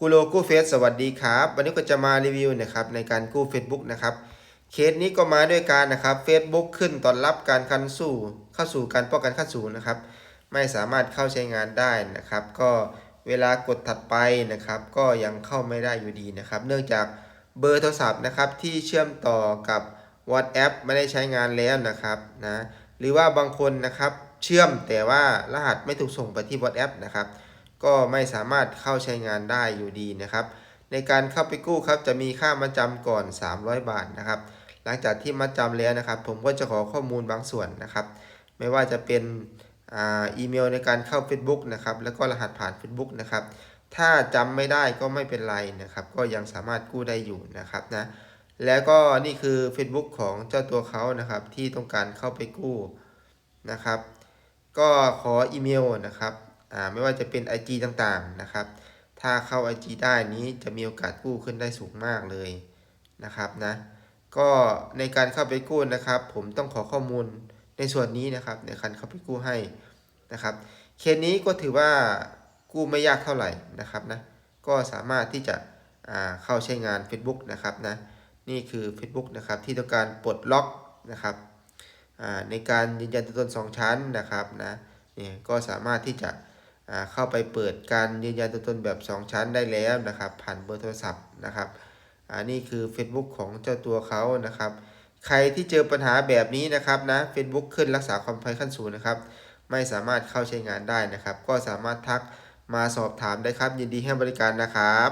คูโลกู้เฟซสวัสดีครับ วันนี้ก็จะมารีวิวนะครับในการกู้ Facebook นะครับ เคสนี้ก็มาด้วยการนะครับ Facebook ขึ้นตอนรับการคันสู่เข้าสู่การป้องกันขั้นสูงนะครับ ไม่สามารถเข้าใช้งานได้นะครับ ก็เวลากดถัดไปนะครับ ก็ยังเข้าไม่ได้อยู่ดีนะครับ เนื่องจากเบอร์โทรศัพท์นะครับที่เชื่อมต่อกับ WhatsApp ไม่ได้ใช้งานแล้วนะครับนะหรือว่าบางคนนะครับเชื่อมแต่ว่ารหัสไม่ถูกส่งไปที่ WhatsApp นะครับ ก็ไม่สามารถเข้าใช้งานได้อยู่ดีนะครับ ในการเข้าไปกู้ครับจะมีค่ามาจำก่อน 300 บาทนะครับ หลังจากที่มาจำแล้วนะครับ ผมก็จะขอข้อมูลบางส่วนนะครับ ไม่ว่าจะเป็นอาอีเมลในการเข้า Facebook นะครับ แล้วก็รหัสผ่าน Facebook นะครับ ถ้าจำไม่ได้ก็ไม่เป็นไรนะครับ ก็ยังสามารถกู้ได้อยู่นะครับนะ แล้วก็นี่คือ Facebook ของเจ้าตัวเขานะครับ ที่ต้องการเข้าไปกู้นะครับ ก็ขออีเมลนะครับ ไม่ว่าจะเป็น IG ต่างๆนะครับ ถ้าเข้า IG ได้นี้จะมีโอกาสกู้ขึ้นได้สูงมากเลยนะครับนะก็ในการเข้าไปกู้นะครับ ผมต้องขอข้อมูลในส่วนนี้นะครับในการเข้าไปกู้ให้นะครับเคสนี้ก็ถือว่ากู้ไม่ยากเท่าไหร่นะครับนะก็สามารถที่จะอ่าเข้าใช้งาน Facebook นะครับนะนี่คือ Facebook นะครับที่ต้องการปลดล็อกนะครับอ่าในการยืนยันตัวตนสองชั้นนะครับนะนี่ก็สามารถที่จะ เข้าไปเปิดการยืนยันตัวตนแบบ 2 ชั้นได้แล้วนะครับ ผ่านเบอร์โทรศัพท์นะครับอันนี้คือ Facebook ของเจ้าตัวเขานะครับ ใครที่เจอปัญหาแบบนี้นะครับนะ Facebook ขึ้นรักษาความปลอดภัยขั้นสูงนะครับ ไม่สามารถเข้าใช้งานได้นะครับ ก็สามารถทักมาสอบถามได้ครับ ยินดีให้บริการนะครับ